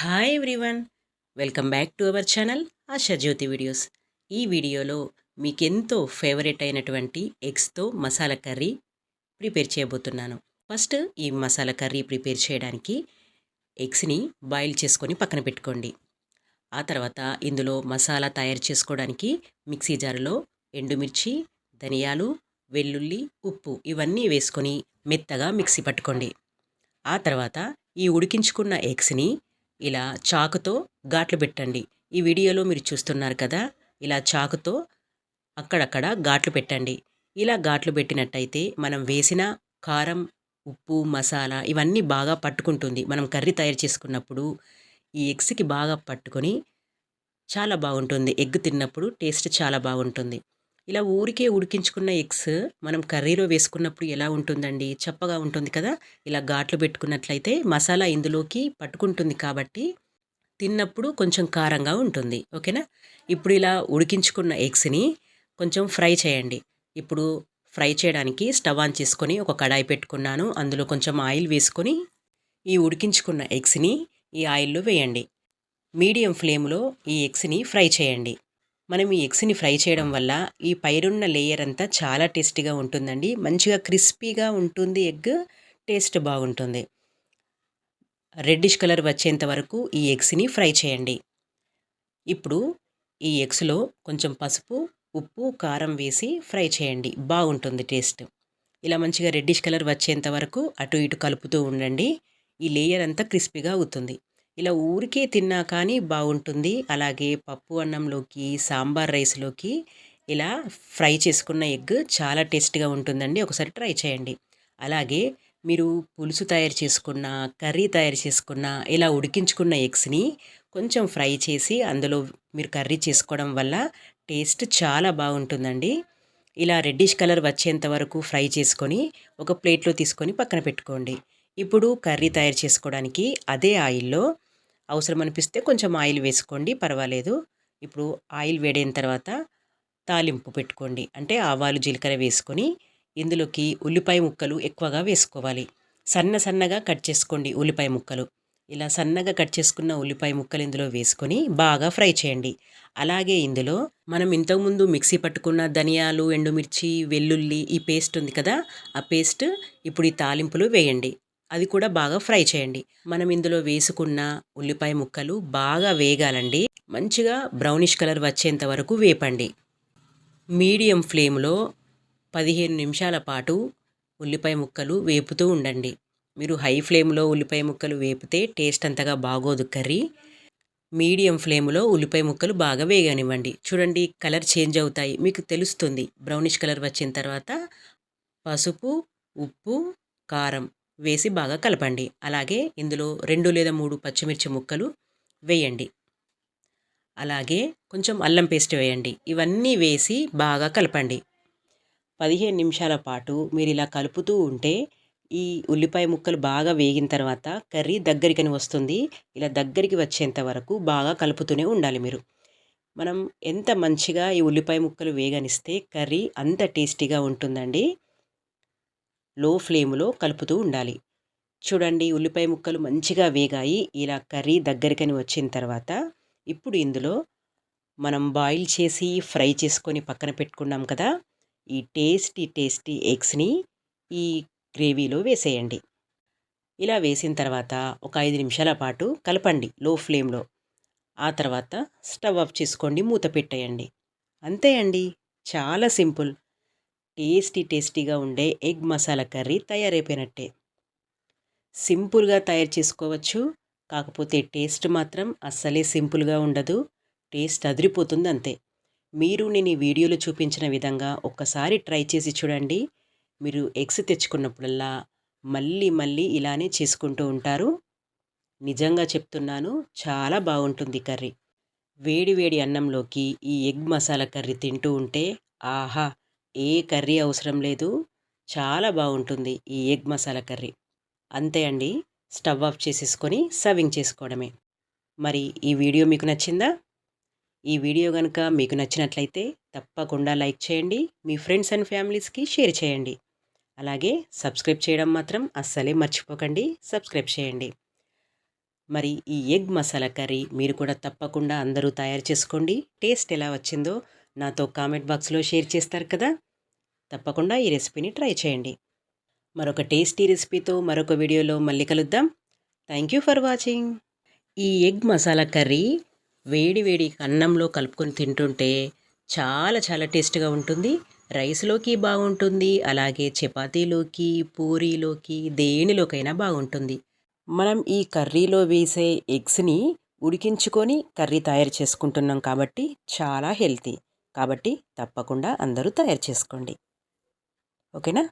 Hi everyone welcome back to our channel Ashajyothi videos ఈ వీడియోలో మీకెంతో ఫేవరెట్ అయినటువంటి ఎగ్స్తో మసాలా కర్రీ ప్రిపేర్ చేయబోతున్నాను. ఫస్ట్ ఈ మసాలా కర్రీ ప్రిపేర్ చేయడానికి ఎగ్స్ని బాయిల్ చేసుకొని పక్కన పెట్టుకోండి. ఆ తర్వాత ఇందులో మసాలా తయారు చేసుకోవడానికి మిక్సీ జారులో ఎండుమిర్చి ధనియాలు వెల్లుల్లి ఉప్పు ఇవన్నీ వేసుకొని మెత్తగా మిక్సీ పట్టుకోండి. ఆ తర్వాత ఈ ఉడికించుకున్న ఎగ్స్ని ఇలా చాకుతో ఘాట్లు పెట్టండి. ఈ వీడియోలో మీరు చూస్తున్నారు కదా ఇలా చాకుతో అక్కడక్కడ ఘాట్లు పెట్టండి. ఇలా ఘాట్లు పెట్టినట్టయితే మనం వేసిన కారం ఉప్పు మసాలా ఇవన్నీ బాగా పట్టుకుంటుంది. మనం కర్రీ తయారు చేసుకున్నప్పుడు ఈ ఎగ్స్కి బాగా పట్టుకొని చాలా బాగుంటుంది. ఎగ్ తిన్నప్పుడు టేస్ట్ చాలా బాగుంటుంది. ఇలా ఊరికే ఉడికించుకున్న ఎగ్స్ మనం కర్రీలో వేసుకున్నప్పుడు ఎలా ఉంటుందండి? చప్పగా ఉంటుంది కదా? ఇలా ఘాట్లు పెట్టుకున్నట్లయితే మసాలా ఇందులోకి పట్టుకుంటుంది కాబట్టి తిన్నప్పుడు కొంచెం కారంగా ఉంటుంది. ఓకేనా? ఇప్పుడు ఇలా ఉడికించుకున్న ఎగ్స్ని కొంచెం ఫ్రై చేయండి. ఇప్పుడు ఫ్రై చేయడానికి స్టవ్ ఆన్ చేసుకొని ఒక కడాయి పెట్టుకున్నాను. అందులో కొంచెం ఆయిల్ వేసుకొని ఈ ఉడికించుకున్న ఎగ్స్ని ఈ ఆయిల్లో వేయండి. మీడియం ఫ్లేమ్లో ఈ ఎగ్స్ని ఫ్రై చేయండి. మనం ఈ ఎగ్స్ని ఫ్రై చేయడం వల్ల ఈ పైరున్న లేయర్ అంతా చాలా టేస్టీగా ఉంటుందండి. మంచిగా క్రిస్పీగా ఉంటుంది ఎగ్ టేస్ట్ బాగుంటుంది. రెడ్డిష్ కలర్ వచ్చేంత వరకు ఈ ఎగ్స్ని ఫ్రై చేయండి. ఇప్పుడు ఈ ఎగ్స్లో కొంచెం పసుపు ఉప్పు కారం వేసి ఫ్రై చేయండి. బాగుంటుంది టేస్ట్. ఇలా మంచిగా రెడ్డిష్ కలర్ వచ్చేంత వరకు అటు ఇటు కలుపుతూ ఉండండి. ఈ లేయర్ అంతా క్రిస్పీగా అవుతుంది. ఇలా ఊరికే తిన్నా కానీ బాగుంటుంది. అలాగే పప్పు అన్నంలోకి సాంబార్ రైస్లోకి ఇలా ఫ్రై చేసుకున్న ఎగ్ చాలా టేస్ట్గా ఉంటుందండి. ఒకసారి ట్రై చేయండి. అలాగే మీరు పులుసు తయారు చేసుకున్న కర్రీ తయారు చేసుకున్న ఇలా ఉడికించుకున్న ఎగ్స్ని కొంచెం ఫ్రై చేసి అందులో మీరు కర్రీ చేసుకోవడం వల్ల టేస్ట్ చాలా బాగుంటుందండి. ఇలా రెడ్డిష్ కలర్ వచ్చేంత వరకు ఫ్రై చేసుకొని ఒక ప్లేట్లో తీసుకొని పక్కన పెట్టుకోండి. ఇప్పుడు కర్రీ తయారు చేసుకోవడానికి అదే ఆయిల్లో అవసరం అనిపిస్తే కొంచెం ఆయిల్ వేసుకోండి పర్వాలేదు. ఇప్పుడు ఆయిల్ వేడైన తర్వాత తాలింపు పెట్టుకోండి. అంటే ఆవాలు జీలకర్ర వేసుకొని ఇందులోకి ఉల్లిపాయ ముక్కలు ఎక్కువగా వేసుకోవాలి. సన్న సన్నగా కట్ చేసుకోండి ఉల్లిపాయ ముక్కలు. ఇలా సన్నగా కట్ చేసుకున్న ఉల్లిపాయ ముక్కలు ఇందులో వేసుకొని బాగా ఫ్రై చేయండి. అలాగే ఇందులో మనం ఇంతకుముందు మిక్సీ పట్టుకున్న ధనియాలు ఎండుమిర్చి వెల్లుల్లి ఈ పేస్ట్ ఉంది కదా ఆ పేస్ట్ ఇప్పుడు ఈ తాలింపులు వేయండి. అది కూడా బాగా ఫ్రై చేయండి. మనం ఇందులో వేసుకున్న ఉల్లిపాయ ముక్కలు బాగా వేగాలండి. మంచిగా బ్రౌనిష్ కలర్ వచ్చేంత వరకు వేపండి. మీడియం ఫ్లేమ్లో పదిహేను నిమిషాల పాటు ఉల్లిపాయ ముక్కలు వేపుతూ ఉండండి. మీరు హై ఫ్లేమ్లో ఉల్లిపాయ ముక్కలు వేపితే టేస్ట్ అంతగా బాగోదు కర్రీ. మీడియం ఫ్లేమ్లో ఉల్లిపాయ ముక్కలు బాగా వేగనివ్వండి. చూడండి కలర్ చేంజ్ అవుతాయి. మీకు తెలుస్తుంది బ్రౌనిష్ కలర్ వచ్చిన తర్వాత పసుపు ఉప్పు కారం వేసి బాగా కలపండి. అలాగే ఇందులో రెండు లేదా మూడు పచ్చిమిర్చి ముక్కలు వేయండి. అలాగే కొంచెం అల్లం పేస్ట్ వేయండి. ఇవన్నీ వేసి బాగా కలపండి. పదిహేను నిమిషాల పాటు మీరు ఇలా కలుపుతూ ఉంటే ఈ ఉల్లిపాయ ముక్కలు బాగా వేగిన తర్వాత కర్రీ దగ్గరికని వస్తుంది. ఇలా దగ్గరికి వచ్చేంత వరకు బాగా కలుపుతూనే ఉండాలి మీరు. మనం ఎంత మంచిగా ఈ ఉల్లిపాయ ముక్కలు వేగనిస్తే కర్రీ అంత టేస్టీగా ఉంటుందండి. లో ఫ్లేమ్లో కలుపుతూ ఉండాలి. చూడండి ఉల్లిపాయ ముక్కలు మంచిగా వేగాయి. ఇలా కర్రీ దగ్గరికని వచ్చిన తర్వాత ఇప్పుడు ఇందులో మనం బాయిల్ చేసి ఫ్రై చేసుకొని పక్కన పెట్టుకున్నాం కదా ఈ టేస్టీ టేస్టీ ఎగ్స్ని ఈ గ్రేవీలో వేసేయండి. ఇలా వేసిన తర్వాత ఒక ఐదు నిమిషాల పాటు కలపండి లో ఫ్లేమ్లో. ఆ తర్వాత స్టవ్ ఆఫ్ చేసుకోండి మూత పెట్టేయండి. అంతే అండి. చాలా సింపుల్. టేస్టీ టేస్టీగా ఉండే ఎగ్ మసాలా కర్రీ తయారైపోయినట్టే. సింపుల్గా తయారు చేసుకోవచ్చు. కాకపోతే టేస్ట్ మాత్రం అస్సలే సింపుల్గా ఉండదు. టేస్ట్ అదిరిపోతుంది అంతే. మీరు నేను ఈ వీడియోలో చూపించిన విధంగా ఒక్కసారి ట్రై చేసి చూడండి. మీరు ఎగ్స్ తెచ్చుకున్నప్పుడల్లా మళ్ళీ మళ్ళీ ఇలానే చేసుకుంటూ ఉంటారు. నిజంగా చెప్తున్నాను చాలా బాగుంటుంది కర్రీ. వేడి వేడి అన్నంలోకి ఈ ఎగ్ మసాలా కర్రీ తింటూ ఉంటే ఆహా! ఏ కర్రీ అవసరం లేదు. చాలా బాగుంటుంది ఈ ఎగ్ మసాలా కర్రీ. అంతే అండి. స్టవ్ ఆఫ్ చేసేసుకొని సర్వింగ్ చేసుకోవడమే. మరి ఈ వీడియో మీకు నచ్చిందా? ఈ వీడియో కనుక మీకు నచ్చినట్లయితే తప్పకుండా లైక్ చేయండి. మీ ఫ్రెండ్స్ అండ్ ఫ్యామిలీస్కి షేర్ చేయండి. అలాగే సబ్స్క్రైబ్ చేయడం మాత్రం అస్సలే మర్చిపోకండి. సబ్స్క్రైబ్ చేయండి. మరి ఈ ఎగ్ మసాలా కర్రీ మీరు కూడా తప్పకుండా అందరూ తయారు చేసుకోండి. టేస్ట్ ఎలా వచ్చిందో నాతో కామెంట్ బాక్స్లో షేర్ చేస్తారు కదా? తప్పకుండా ఈ రెసిపీని ట్రై చేయండి. మరొక టేస్టీ రెసిపీతో మరొక వీడియోలో మళ్ళీ కలుద్దాం. Thank you for watching. ఈ ఎగ్ మసాలా కర్రీ వేడి వేడి అన్నంలో కలుపుకొని తింటుంటే చాలా చాలా టేస్ట్గా ఉంటుంది. రైస్లోకి బాగుంటుంది. అలాగే చపాతీలోకి పూరీలోకి దేనిలోకైనా బాగుంటుంది. మనం ఈ కర్రీలో వేసే ఎగ్స్ని ఉడికించుకొని కర్రీ తయారు చేసుకుంటున్నాం కాబట్టి చాలా హెల్తీ. కాబట్టి తప్పకుండా అందరూ తయారు చేసుకోండి. ఓకేనా?